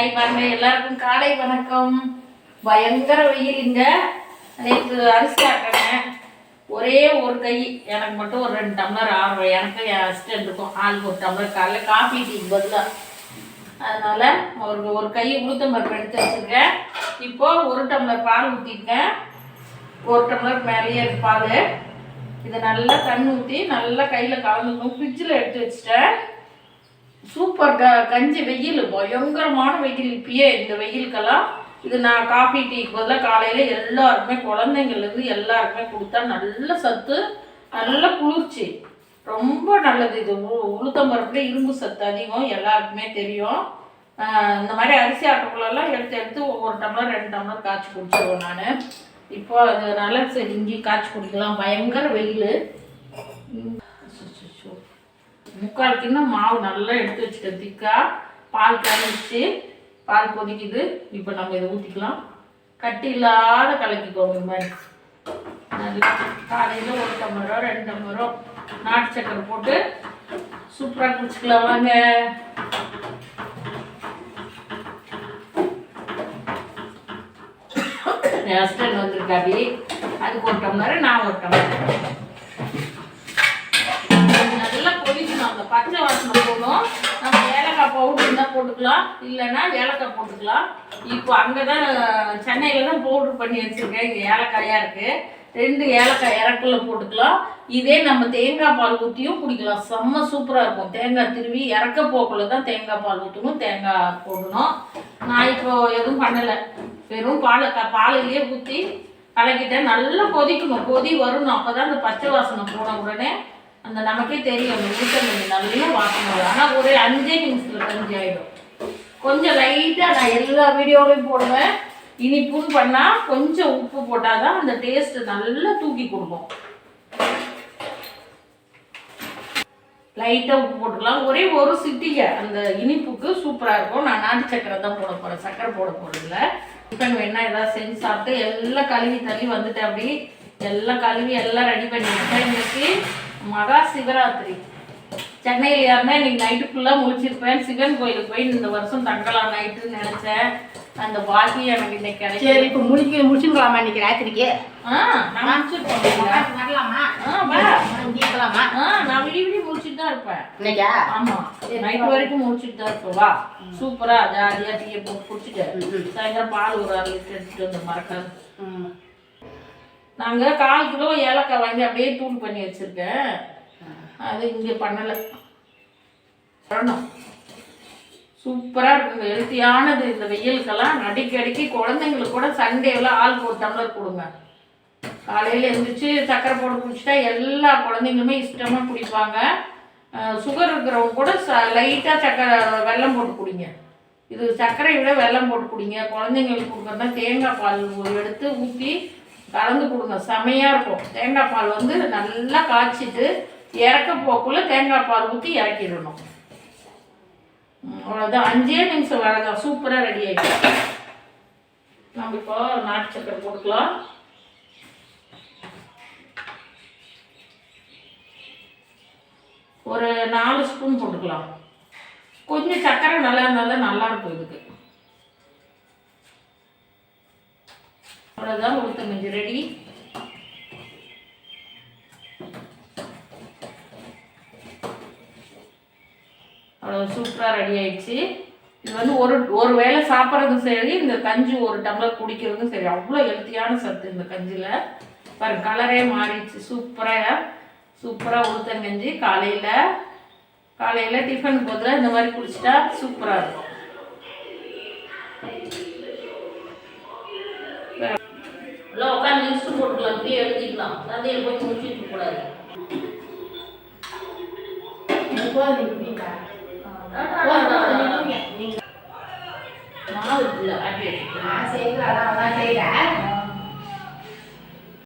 Hi பாருங்க எல்லாருக்கும் காலை வணக்கம். பயங்கர வெயில் இங்க. நேற்று அரிசி ஆக்கினேன் ஒரே ஒரு கை. எனக்கு மட்டும் ஒரு ரெண்டு டம்ளர் ஆறு எனக்கு என் இருக்கும் ஆளுக்கு ஒரு டம்ளர் காலைல காஃபி டீ பதிலாக அதனால ஒரு ஒரு கை உளுத்தம் பருப்பு எடுத்து வச்சுருக்கேன். இப்போ ஒரு டம்ளர் பால் ஊற்றிருக்கேன் ஒரு டம்ளர் மேலேயே இருக்கு பால். இதை நல்லா தண்ணி ஊற்றி நல்லா கையில் கலந்துக்கணும் ஃப்ரிட்ஜில் எடுத்து வச்சுட்டேன். சூப்பர் க கஞ்சி வெயில் பயங்கரமான வெயில். இப்பயே இந்த வெயிலுக்கெல்லாம் இது நான் காஃபி டீக்கு பதிலாக காலையில் எல்லாருக்குமே குழந்தைங்கள்லேருந்து எல்லாருக்குமே கொடுத்தா நல்ல சத்து நல்ல குளிர்ச்சி. ரொம்ப நல்லது இது. உ- உளுத்தம்பருப்புல இரும்பு சத்து அதிகம் எல்லாருக்குமே தெரியும். இந்த மாதிரி அரிசி ஆட்டக்குள்ளெல்லாம் எடுத்து எடுத்து ஒவ்வொரு டம்ளர் ரெண்டு டம்ளர் காய்ச்சி குடிச்சிடுவோம் நான். இப்போ அதனால சரி இங்கேயும் காய்ச்சி குடிக்கலாம். பயங்கர வெயில். முக்கால் கிண்ணம் மாவு நல்லா எடுத்து வச்சுட்டேன். திக்கா பால் கரைச்சி பால் கொதிக்குது. இப்போ நம்ம இதை ஊற்றிக்கலாம் கட்டி இல்லாத கலக்கிக்கோங்க இந்த மாதிரி. நல்லா காலையில் ஒரு டம்ளரோ ரெண்டு டம்ளரோ நாட்டு சக்கரை போட்டு சூப்பராக குடிச்சிக்கலாம். வாங்க. ஹஸ்பண்ட் வந்திருக்காடி அதுக்கு ஒரு டம்ளர் நான் ஒரு டம்ளர். போட்டுக்கலாம் இல்லைன்னா ஏலக்காய் போட்டுக்கலாம். இப்போ அங்கே தான் சென்னையில் தான் பவுட்ரு பண்ணி வச்சுருக்கேன். இங்கே ஏலக்காயாக இருக்குது ரெண்டு ஏலக்காய் இறக்குள்ள போட்டுக்கலாம். இதே நம்ம தேங்காய் பால் ஊற்றியும் குடிக்கலாம். செம்ம சூப்பராக இருக்கும். தேங்காய் திருவி இறக்க போக்குள்ள தான் தேங்காய் பால் ஊற்றணும் தேங்காய் போடணும். நான் இப்போ எதுவும் பண்ணலை. வெறும் பாலை க பாலையிலேயே ஊற்றி கலக்கிட்டேன். நல்லா கொதிக்கணும். கொதி வரணும். அப்போ தான் அந்த பச்சை வாசனை போன உடனே அந்த நமக்கே தெரியும் அந்த ஊட்டங்கஞ்சி நல்ல வாசனை வரும் ஆனால் ஒரே அஞ்சே நிமிஷத்தில் கஞ்சி ஆகிடும் கொஞ்சம் லைட்டாக நான் எல்லா வீடியோலையும் போடுவேன். இனிப்புன்னு பண்ணால் கொஞ்சம் உப்பு போட்டால் தான் அந்த டேஸ்ட்டு நல்லா தூக்கி கொடுக்கும். லைட்டாக உப்பு போட்டுக்கலாம். ஒரே ஒரு சிட்டிகை. அந்த இனிப்புக்கு சூப்பராக இருக்கும். நான் நாட்டு சக்கரை தான் போட போகிறேன் சக்கரை போட போகிறதில்ல டிஃபன் வேணா ஏதாவது செஞ்சு சாப்பிட்டு எல்லாம் கழுவி தள்ளி வந்துட்டேன் அப்படி. எல்லாம் கழுவி எல்லாம் ரெடி பண்ணி வச்சேன் இன்னைக்கு மகா சிவராத்திரி. சென்னையில் யாருன்னா இன்னைக்கு நைட்டு ஃபுல்லாக முழிச்சிருப்பேன். சிவன் கோயிலுக்கு போய் இந்த வருஷம் தங்கலாம் நைட்டுன்னு நினச்சேன். அந்த பாக்கியம் எனக்கு இன்னைக்கு சரி கிடைக்கும் இப்போ முடிக்க முடிச்சுக்கலாமா இன்னைக்கு ராத்திரிக்கு? ஆ நான் முடிச்சிருப்பேன். வரலாமா? ஆ வா. கேட்கலாமா ஆ நான் விடிய விடிய முடிச்சுட்டு தான் இருப்பேன். இன்னைக்கா? ஆமா. நைட் வரைக்கும் முடிச்சுட்டு தான் இருப்போம் வா. சூப்பரா ஜாலியா டீயை போட்டு குடிச்சிட்டு சாயந்தரம் பால் ஒரு அரை லிட்டர் எடுத்துட்டு வந்து மறக்காது நாங்கள் கால் கிலோ ஏலக்காய் வாங்கி அப்படியே தூள் பண்ணி வச்சுருக்கேன். அது இங்கே பண்ணலை. பண்ணணும் சூப்பராக இருக்குங்க ஹெல்த்தியானது இந்த வெயிலுக்கெல்லாம் அடிக்கடிக்கு குழந்தைங்களுக்கு கூட சண்டேவில் ஆள் ஒரு டம்ளர் கொடுங்க. காலையில் எழுந்திரிச்சு சக்கரை போட்டு குடிச்சிட்டா எல்லா குழந்தைங்களுமே இஷ்டமாக குடிப்பாங்க. சுகர் இருக்கிறவங்க கூட ச லைட்டாக சக்கரை வெல்லம் போட்டு குடிங்க. இது சர்க்கரை விட வெல்லம் போட்டு குடிங்க. குழந்தைங்களுக்கு கொடுக்குறதா தேங்காய் பால் எடுத்து ஊற்றி கலந்து கொடுங்க. செமையாக இருக்கும். தேங்காய் பால் வந்து நல்லா காய்ச்சிட்டு இறக்க போக்குள்ள தேங்காய் பால் ஊற்றி இறக்கிடணும். அவ்வளோதான் அஞ்சே நிமிஷம் வேலை சூப்பராக ரெடி ஆகிடும் நம்ம இப்போ நாட்டு சக்கரை போட்டுக்கலாம். ஒரு நாலு ஸ்பூன் போட்டுக்கலாம். கொஞ்சம் சக்கரை நல்லா இருந்தால் தான் நல்லாயிருக்கும் இதுக்கு. அவ்வளோதான் உளுத்தங்கஞ்சி ரெடி அவ்வளோ சூப்பராக ரெடி ஆயிடுச்சு. இது வந்து ஒரு ஒரு வேளை சாப்பிட்றதும் சரி இந்த கஞ்சி ஒரு டம்ளர் குடிக்கிறதும் சரி அவ்வளோ ஹெல்த்தியான சத்து இந்த கஞ்சியில். பாரு கலரே மாறிடுச்சு. சூப்பராக சூப்பராக உளுத்தங்கஞ்சி காலையில் காலையில் டிஃபனுக்கு பதிலாக இந்த மாதிரி குடிச்சிட்டா சூப்பராக இருக்கும். இல்லை உட்காந்து லிஸ்ட்டு போட்டுக்கலாம் அப்படியே எழுதிக்கலாம். அதையும் போய் முடிச்சுட்டு கூடாது மாவு இருக்குல்ல அப்படியே நான் செய்றேன்.